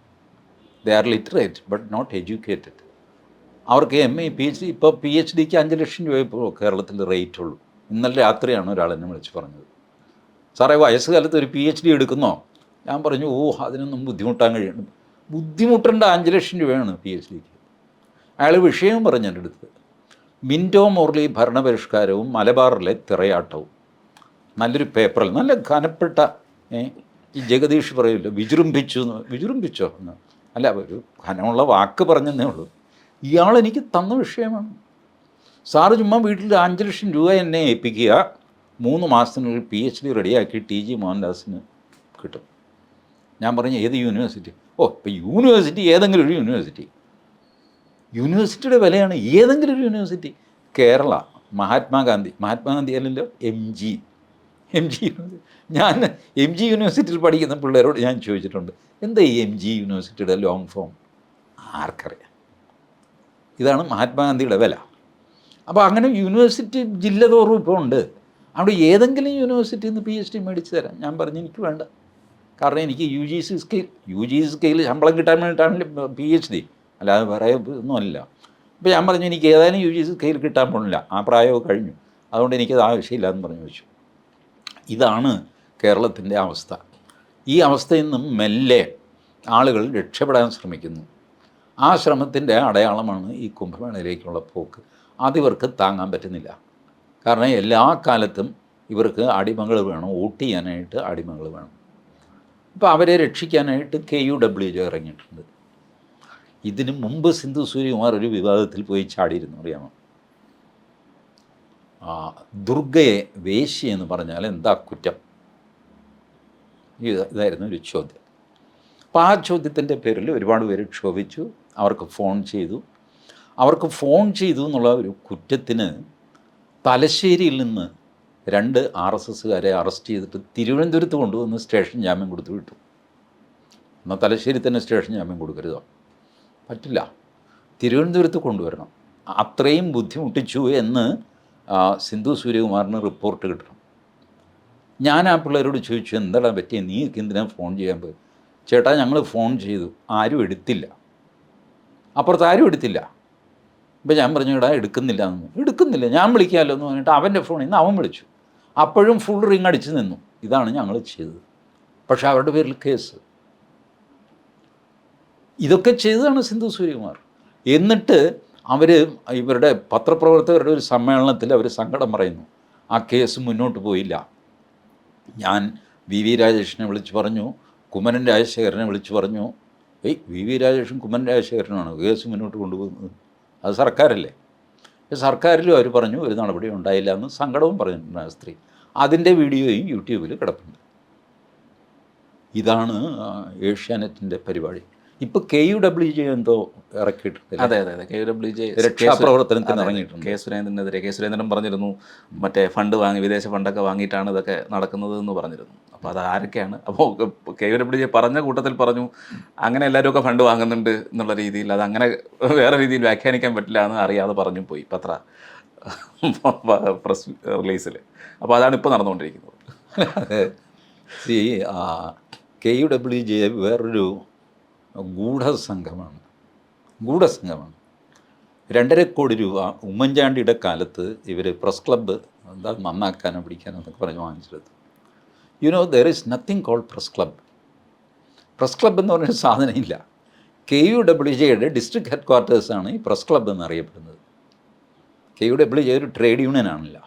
They are literate but not educated അവർക്ക് M A P H D ഇപ്പോൾ പി എച്ച് ഡിക്ക് അഞ്ച് ലക്ഷം രൂപ ഇപ്പോൾ കേരളത്തിൽ റേറ്റ് ഉള്ളൂ. ഇന്നലെ രാത്രിയാണ് ഒരാൾ എന്നെ വിളിച്ച് പറഞ്ഞത്. സാറേ വയസ്സുകാലത്ത് ഒരു പി എച്ച് ഡി എടുക്കുന്നോ? ഞാൻ പറഞ്ഞു ഓ അതിനൊന്നും ബുദ്ധിമുട്ടാൻ കഴിയണം ബുദ്ധിമുട്ടേണ്ട അഞ്ച് ലക്ഷം രൂപയാണ് പി എച്ച് ഡിക്ക് അയാൾ വിഷയം പറഞ്ഞു എന്റെ അടുത്ത്. മിന്റോ മോർലി ഭരണപരിഷ്കാരവും മലബാറിലെ തിറയാട്ടവും നല്ലൊരു പേപ്പറിൽ നല്ല ഘനപ്പെട്ട ഈ ജഗദീഷ് പറയില്ല വിജൃംഭിച്ചു എന്ന് വിജൃംഭിച്ചോ എന്ന്? അല്ല ഒരു ഘനമുള്ള വാക്ക് പറഞ്ഞതേ ഉള്ളൂ. ഇയാൾ എനിക്ക് തന്ന വിഷയമാണ്. സാറ് ചുമ്മാ വീട്ടിൽ അഞ്ച് ലക്ഷം രൂപ എന്നെ ഏൽപ്പിക്കുക മൂന്ന് മാസത്തിനുള്ളിൽ പി എച്ച് ഡി റെഡിയാക്കി ടി ജി മോഹൻദാസിന് കിട്ടും. ഞാൻ പറഞ്ഞു ഏത് യൂണിവേഴ്സിറ്റി? ഓ ഇപ്പം യൂണിവേഴ്സിറ്റി ഏതെങ്കിലും ഒരു യൂണിവേഴ്സിറ്റി. യൂണിവേഴ്സിറ്റിയുടെ വിലയാണ് ഏതെങ്കിലും ഒരു യൂണിവേഴ്സിറ്റി. കേരള മഹാത്മാഗാന്ധി മഹാത്മാഗാന്ധി അല്ലല്ലോ എം ജി. എം ജി ഞാൻ എം ജി യൂണിവേഴ്സിറ്റിയിൽ പഠിക്കുന്ന പിള്ളേരോട് ഞാൻ ചോദിച്ചിട്ടുണ്ട് എന്താ ഈ എം ജി യൂണിവേഴ്സിറ്റിയുടെ ലോങ് ഫോം ആർക്കറിയാം. ഇതാണ് മഹാത്മാഗാന്ധിയുടെ വില. അപ്പോൾ അങ്ങനെ യൂണിവേഴ്സിറ്റി ജില്ല തോറും ഇപ്പോൾ ഉണ്ട്. അവിടെ ഏതെങ്കിലും യൂണിവേഴ്സിറ്റിയിൽ നിന്ന് പി എച്ച് ഡി മേടിച്ച് തരാം. ഞാൻ പറഞ്ഞു എനിക്ക് വേണ്ട. കാരണം എനിക്ക് U G C scale U G C scale ശമ്പളം കിട്ടാൻ വേണ്ടിയിട്ടാണ് പി എച്ച് ഡി അല്ലാതെ വേറെ ഒന്നുമല്ല. അപ്പോൾ ഞാൻ പറഞ്ഞു എനിക്ക് ഏതായാലും യു ജി സി സ്കെയിൽ കിട്ടാൻ പോണില്ല. ആ പ്രായമൊക്കെ കഴിഞ്ഞു. അതുകൊണ്ട് എനിക്കത് ആവശ്യമില്ല എന്ന് പറഞ്ഞു വെച്ചു. ഇതാണ് കേരളത്തിന്റെ അവസ്ഥ. ഈ അവസ്ഥയിൽ നിന്നും മെല്ലെ ആളുകൾ രക്ഷപ്പെടാൻ ശ്രമിക്കുന്നു. ആ ശ്രമത്തിന്റെ അടയാളമാണ് ഈ കുംഭമേളയിലേക്കുള്ള പോക്ക്. അതിവർക്ക് താങ്ങാൻ പറ്റുന്നില്ല. കാരണം എല്ലാ കാലത്തും ഇവർക്ക് അടിമകൾ വേണം വോട്ട് ചെയ്യാനായിട്ട് അടിമകൾ വേണം. അപ്പോൾ അവരെ രക്ഷിക്കാനായിട്ട് കെ യു ഡബ്ല്യു ഇറങ്ങിയിട്ടുണ്ട്. ഇതിനു മുമ്പ് സിന്ധു സൂര്യകുമാർ ഒരു വിവാദത്തിൽ പോയി ചാടിയിരുന്നു അറിയാമോ? ആ, ദുർഗയെ വേശി എന്ന് പറഞ്ഞാൽ എന്താ കുറ്റം? ഇത് ഇതായിരുന്നു ഒരു ചോദ്യം. അപ്പോൾ ആ ചോദ്യത്തിന്റെ പേരിൽ ഒരുപാട് പേര് ക്ഷോഭിച്ചു. അവർക്ക് ഫോൺ ചെയ്തു. അവർക്ക് ഫോൺ ചെയ്തു എന്നുള്ള ഒരു കുറ്റത്തിന് തലശ്ശേരിയിൽ നിന്ന് രണ്ട് ആർ എസ് എസ്സുകാരെ അറസ്റ്റ് ചെയ്തിട്ട് തിരുവനന്തപുരത്ത് കൊണ്ടുവന്ന് സ്റ്റേഷൻ ജാമ്യം കൊടുത്തു വിട്ടു. എന്നാൽ തലശ്ശേരി തന്നെ സ്റ്റേഷൻ ജാമ്യം കൊടുക്കരുതോ? പറ്റില്ല. തിരുവനന്തപുരത്ത് കൊണ്ടുവരണം. അത്രയും ബുദ്ധിമുട്ടിച്ചു എന്ന് സിന്ധു സൂര്യകുമാറിന് റിപ്പോർട്ട് കിട്ടണം. ഞാൻ ആ പിള്ളേരോട് ചോദിച്ചു എന്താണ് പറ്റിയത് നീ എന്തിനാ ഫോൺ ചെയ്യാൻ പോയി? ചേട്ടാ ഞങ്ങൾ ഫോൺ ചെയ്തു. ആരും എടുത്തില്ല. അപ്പുറത്ത് ആരും എടുത്തില്ല. ഇപ്പം ഞാൻ പറഞ്ഞു ഇടാ എടുക്കുന്നില്ല എന്ന് എടുക്കുന്നില്ല. ഞാൻ വിളിക്കാമല്ലോ എന്ന് പറഞ്ഞിട്ട് അവന്റെ ഫോണിൽ നിന്ന് അവൻ വിളിച്ചു. അപ്പോഴും ഫുൾ റിങ് അടിച്ച് നിന്നു. ഇതാണ് ഞങ്ങൾ ചെയ്തത്. പക്ഷേ അവരുടെ പേരിൽ കേസ്. ഇതൊക്കെ ചെയ്തതാണ് സിന്ധു സൂര്യകുമാർ. എന്നിട്ട് അവർ ഇവരുടെ പത്രപ്രവർത്തകരുടെ ഒരു സമ്മേളനത്തിൽ അവർ സങ്കടം പറയുന്നു. ആ കേസ് മുന്നോട്ട് പോയില്ല. ഞാൻ വി വി രാജേഷിനെ വിളിച്ച് പറഞ്ഞു കുമരൻ രാജശേഖരനെ വിളിച്ച് പറഞ്ഞു ഏയ് വി വി രാജേഷും കുമ്മൻ രാജശേഖരനാണ് കേസ് മുന്നോട്ട് കൊണ്ടുപോകുന്നത്. അത് സർക്കാരല്ലേ? സർക്കാരിലും അവർ പറഞ്ഞു ഒരു നടപടി ഉണ്ടായില്ല എന്ന് സങ്കടവും പറഞ്ഞിട്ടുണ്ട് സ്ത്രീ. അതിന്റെ വീഡിയോയും യൂട്യൂബിൽ കിടപ്പുണ്ട്. ഇതാണ് ഏഷ്യാനെറ്റിന്റെ പരിപാടി. ഇപ്പോൾ കെ യു ഡബ്ല്യു ജെ എന്തോ ഇറക്കിയിട്ടുണ്ട് അതെ അതെ അതെ. കെ ഡബ്ല്യു ജെ രക്ഷാപ്രവർത്തനത്തിന് ഇറങ്ങിയിട്ടുണ്ട്. കെ സുരേന്ദ്രനെതിരെ കെ സുരേന്ദ്രൻ പറഞ്ഞിരുന്നു മറ്റേ ഫണ്ട് വാങ്ങി വിദേശ ഫണ്ടൊക്കെ വാങ്ങിയിട്ടാണ് ഇതൊക്കെ നടക്കുന്നത് എന്ന് പറഞ്ഞിരുന്നു. അപ്പോൾ അത് ആരൊക്കെയാണ്? അപ്പോൾ കെ യു ഡബ്ല്യു ജെ പറഞ്ഞ കൂട്ടത്തിൽ പറഞ്ഞു അങ്ങനെ എല്ലാവരും ഒക്കെ ഫണ്ട് വാങ്ങുന്നുണ്ട് എന്നുള്ള രീതിയിൽ അത് അങ്ങനെ വേറെ രീതിയിൽ വ്യാഖ്യാനിക്കാൻ പറ്റില്ല എന്ന് അറിയാതെ പറഞ്ഞു പോയി പത്ര പ്രസ് റിലീസിൽ അപ്പോൾ അതാണ് ഇപ്പോൾ നടന്നുകൊണ്ടിരിക്കുന്നത്. C K U W J വേറൊരു ഗൂഢസംഘമാണ്. ഗൂഢസംഘമാണ്. രണ്ടര കോടി രൂപ ഉമ്മൻചാണ്ടിയുടെ കാലത്ത് ഇവർ പ്രസ് ക്ലബ്ബ് എന്താ നന്നാക്കാനോ പിടിക്കാനോ എന്നൊക്കെ പറഞ്ഞ് വാങ്ങിച്ചിരുന്നത് you know there is nothing call press club. Press club എന്ന് പറഞ്ഞൊരു സാധനമില്ല കെ യു ഡബ്ല്യു ജെയുടെ ഡിസ്ട്രിക്ട് ഹെഡ് ക്വാർട്ടേഴ്സാണ് ഈ പ്രസ് ക്ലബ്ബ് എന്നറിയപ്പെടുന്നത്. കെ യു ഡബ്ല്യു ജെ ഒരു ട്രേഡ് യൂണിയൻ ആണല്ലോ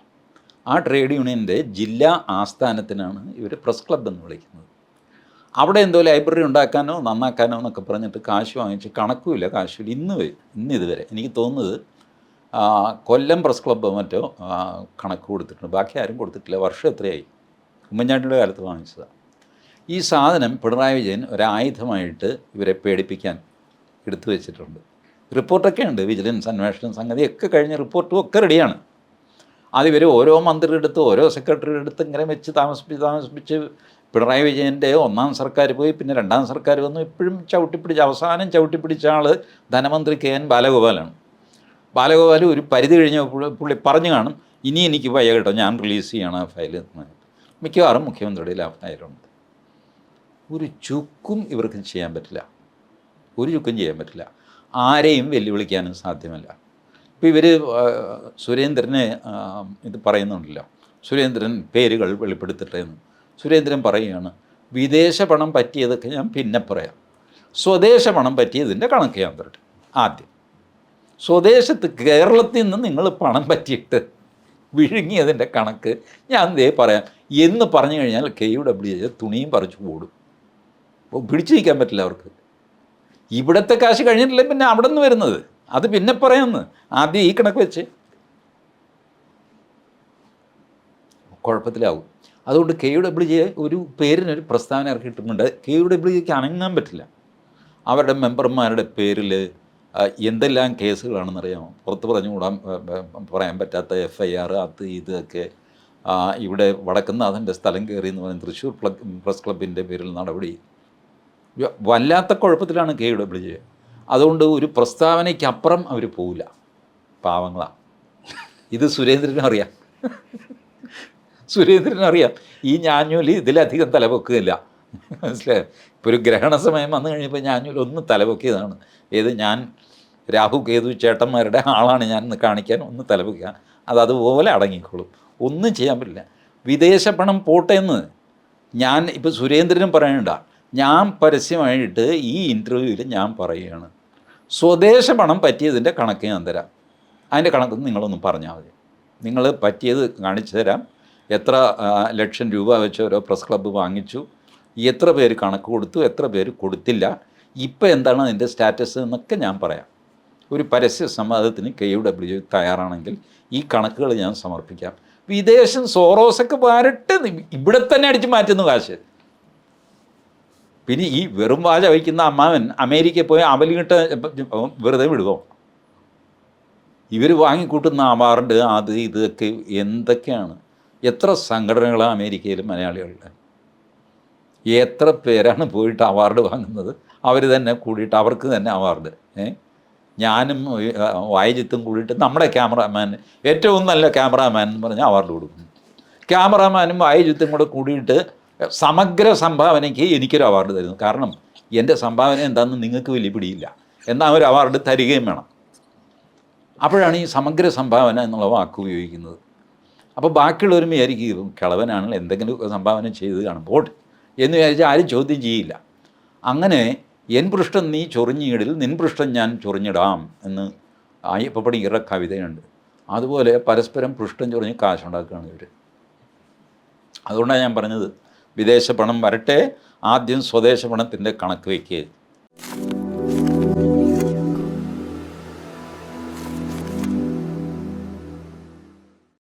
ആ ട്രേഡ് യൂണിയന്റെ ജില്ലാ ആസ്ഥാനത്തിനാണ് ഇവർ പ്രസ് ക്ലബ്ബ് എന്ന് വിളിക്കുന്നത്. അവിടെ എന്തോ ലൈബ്രറി ഉണ്ടാക്കാനോ നന്നാക്കാനോ എന്നൊക്കെ പറഞ്ഞിട്ട് കാശ് വാങ്ങിച്ച് കണക്കുമില്ല കാശുമില്ല ഇന്ന് ഇന്ന് ഇതുവരെ എനിക്ക് തോന്നുന്നത് കൊല്ലം പ്രസ് ക്ലബ്ബ് മറ്റോ കണക്ക് കൊടുത്തിട്ടുണ്ട്. ബാക്കി ആരും കൊടുത്തിട്ടില്ല. വർഷം എത്രയായി? ഉമ്മൻചാണ്ടിയുടെ കാലത്ത് വാങ്ങിച്ചതാണ് ഈ സാധനം പിണറായി വിജയൻ ഒരായുധമായിട്ട് ഇവരെ പേടിപ്പിക്കാൻ എടുത്തു വെച്ചിട്ടുണ്ട്. റിപ്പോർട്ടൊക്കെ ഉണ്ട്. വിജിലൻസ് അന്വേഷണം സംഗതിയൊക്കെ കഴിഞ്ഞ റിപ്പോർട്ടും ഒക്കെ റെഡിയാണ്. അതിവർ ഓരോ മന്ത്രിയുടെ അടുത്ത് ഓരോ സെക്രട്ടറിയുടെ അടുത്ത് ഇങ്ങനെ വെച്ച് താമസിപ്പിച്ച് താമസിപ്പിച്ച് പിണറായി വിജയന്റെ ഒന്നാം സർക്കാർ പോയി പിന്നെ രണ്ടാം സർക്കാർ വന്നു. ഇപ്പോഴും ചവിട്ടിപ്പിടിച്ച് അവസാനം ചവിട്ടിപ്പിടിച്ച ആൾ ധനമന്ത്രി കെ എൻ ബാലഗോപാലാണ്. ബാലഗോപാൽ ഒരു പരിധി കഴിഞ്ഞ പുള്ളി പറഞ്ഞു കാണും ഇനി എനിക്ക് വയ്യ കേട്ടോ ഞാൻ റിലീസ് ചെയ്യണം ആ ഫയൽ മിക്കവാറും മുഖ്യമന്ത്രിയുടെ ആ ഫയലുണ്ട് ഒരു ചുക്കും ഇവർക്ക് ചെയ്യാൻ പറ്റില്ല. ഒരു ചുക്കും ചെയ്യാൻ പറ്റില്ല. ആരെയും വെല്ലുവിളിക്കാനും സാധ്യമല്ല. ഇപ്പോൾ ഇവർ സുരേന്ദ്രനെ ഇത് പറയുന്നുണ്ടല്ലോ. സുരേന്ദ്രൻ പേരുകൾ വെളിപ്പെടുത്തട്ടെ എന്ന്. സുരേന്ദ്രൻ പറയുകയാണ് വിദേശ പണം പറ്റിയതൊക്കെ ഞാൻ പിന്നെ പറയാം. സ്വദേശ പണം പറ്റിയതിന്റെ കണക്ക് ഞാൻ തരട്ടെ ആദ്യം. സ്വദേശത്ത് കേരളത്തിൽ നിന്ന് നിങ്ങൾ പണം പറ്റിയിട്ട് വിഴുങ്ങിയതിന്റെ കണക്ക് ഞാൻ ദേ പറയാം. എന്ന് പറഞ്ഞു കഴിഞ്ഞാൽ കെ യു ഡബ്ല്യു ജെ തുണിയും പറിച്ചു ഓടും. അപ്പോൾ പിടിച്ചു നിൽക്കാൻ പറ്റില്ല അവർക്ക്. ഇവിടുത്തെ കാശ് കഴിഞ്ഞിട്ടില്ല പിന്നെ അവിടെ നിന്ന് വരുന്നത്? അത് പിന്നെ പറയാമെന്ന് ആദ്യം ഈ കണക്ക് വെച്ച്. കുഴപ്പത്തിലാവും. അതുകൊണ്ട് കെ യു ഡബ്ല്യു ജെ ഒരു പേരിനൊരു പ്രസ്താവന ഇറക്കിയിട്ടുണ്ട് കെ യു ഡബ്ല്യു ജെക്ക് അനങ്ങാൻ പറ്റില്ല. അവരുടെ മെമ്പർമാരുടെ പേരിൽ എന്തെല്ലാം കേസുകളാണെന്നറിയാമോ? പുറത്ത് പറഞ്ഞുകൂടാൻ പറയാൻ പറ്റാത്ത എഫ് ഐ ആർ അത് ഇതൊക്കെ ഇവിടെ വടക്കുന്നാഥന്റെ സ്ഥലം കയറി എന്ന് പറയുന്ന തൃശ്ശൂർ പ്രസ് ക്ലബിന്റെ പേരിൽ നടപടി. വല്ലാത്ത കുഴപ്പത്തിലാണ് കെ ഡബ്ല്യു ജെ. അതുകൊണ്ട് ഒരു പ്രസ്താവനയ്ക്കപ്പുറം അവർ പോവില്ല. പാവങ്ങളാണ് ഇത് സുരേന്ദ്രനും അറിയാം സുരേന്ദ്രനും അറിയാം. ഈ ഞാഞ്ഞൂലി ഇതിലധികം തലപൊക്കുകയില്ല. മനസ്സിലായോ? ഇപ്പോൾ ഒരു ഗ്രഹണ സമയം വന്നു കഴിഞ്ഞപ്പോൾ ഞാഞ്ഞൂലി ഒന്ന് തലപൊക്കിയതാണ്. ഏത് ഞാൻ രാഹു കേതു ചേട്ടന്മാരുടെ ആളാണ് ഞാൻ ഇന്ന് കാണിക്കാൻ ഒന്ന് തലപൊക്കുക അത് അതുപോലെ അടങ്ങിക്കോളും. ഒന്നും ചെയ്യാൻ പറ്റില്ല. വിദേശ പണം പോട്ടെ എന്ന് ഞാൻ ഇപ്പോൾ സുരേന്ദ്രനും പറയണ്ട. ഞാൻ പരസ്യമായിട്ട് ഈ ഇന്റർവ്യൂവിൽ ഞാൻ പറയുകയാണ്. സ്വദേശ പണം പറ്റിയതിന്റെ കണക്ക് ഞാൻ തരാം. അതിന്റെ കണക്ക് നിങ്ങളൊന്നും പറഞ്ഞാൽ മതി. നിങ്ങൾ പറ്റിയത് കാണിച്ചു തരാം. എത്ര ലക്ഷം രൂപ വെച്ച് ഓരോ പ്രസ് ക്ലബ്ബ് വാങ്ങിച്ചു എത്ര പേര് കണക്ക് കൊടുത്തു എത്ര പേര് കൊടുത്തില്ല ഇപ്പോൾ എന്താണ് അതിന്റെ സ്റ്റാറ്റസ് എന്നൊക്കെ ഞാൻ പറയാം. ഒരു പരസ്യ സംവാദത്തിന് കെ യു ഡബ്ല്യു തയ്യാറാണെങ്കിൽ ഈ കണക്കുകൾ ഞാൻ സമർപ്പിക്കാം. വിദേശം സോറോസൊക്കെ വരട്ടെ ഇവിടെ തന്നെ അടിച്ച് മാറ്റുന്നു കാശ്. പിന്നെ ഈ വെറും വാച വയ്ക്കുന്ന അമ്മാവൻ അമേരിക്കയിൽ പോയി അവലിങ്ങിട്ട് വെറുതെ വിടുവോ? ഇവർ വാങ്ങിക്കൂട്ടുന്ന അവാർഡ് അത് ഇതൊക്കെ എന്തൊക്കെയാണ്? എത്ര സംഘടനകളാണ് അമേരിക്കയിൽ മലയാളികളുടെ? എത്ര പേരാണ് പോയിട്ട് അവാർഡ് വാങ്ങുന്നത്? അവർ തന്നെ കൂടിയിട്ട് അവർക്ക് തന്നെ അവാർഡ്. ഏ? ഞാനും വായജിത്തും കൂടിയിട്ട് നമ്മുടെ ക്യാമറാമാൻ ഏറ്റവും നല്ല ക്യാമറാമാൻ എന്ന് പറഞ്ഞാൽ അവാർഡ് കൊടുക്കുന്നു. ക്യാമറാമാനും വായജിത്തും കൂടെ കൂടിയിട്ട് സമഗ്ര സംഭാവനയ്ക്ക് എനിക്കൊരു അവാർഡ് തരുന്നു. കാരണം എന്റെ സംഭാവന എന്താണെന്ന് നിങ്ങൾക്ക് വലിയ പിടിയില്ല. എന്നാൽ ഒരു അവാർഡ് തരികയും വേണം. അപ്പോഴാണ് ഈ സമഗ്ര സംഭാവന എന്നുള്ള വാക്ക് ഉപയോഗിക്കുന്നത്. അപ്പോൾ ബാക്കിയുള്ളവരും വിചാരിക്കും കിളവനാണ് എന്തെങ്കിലും സംഭാവന ചെയ്ത് കാണും പോട്ടെ എന്ന് വിചാരിച്ചാൽ ആരും ചോദ്യം ചെയ്യില്ല. അങ്ങനെ എൻ പൃഷ്ഠം നീ ചൊറിഞ്ഞിടിൽ നിൻ പൃഷ്ഠം ഞാൻ ചൊറിഞ്ഞിടാം എന്ന് അയ്യപ്പപ്പടി ഇറ കവിതയുണ്ട്. അതുപോലെ പരസ്പരം പൃഷ്ഠം ചൊറിഞ്ഞ് കാശുണ്ടാക്കുകയാണ് ഇവർ അതുകൊണ്ടാണ് ഞാൻ പറഞ്ഞത് വിദേശ പണം വരട്ടെ ആദ്യം സ്വദേശ പണത്തിന്റെ കണക്ക് വയ്ക്കുക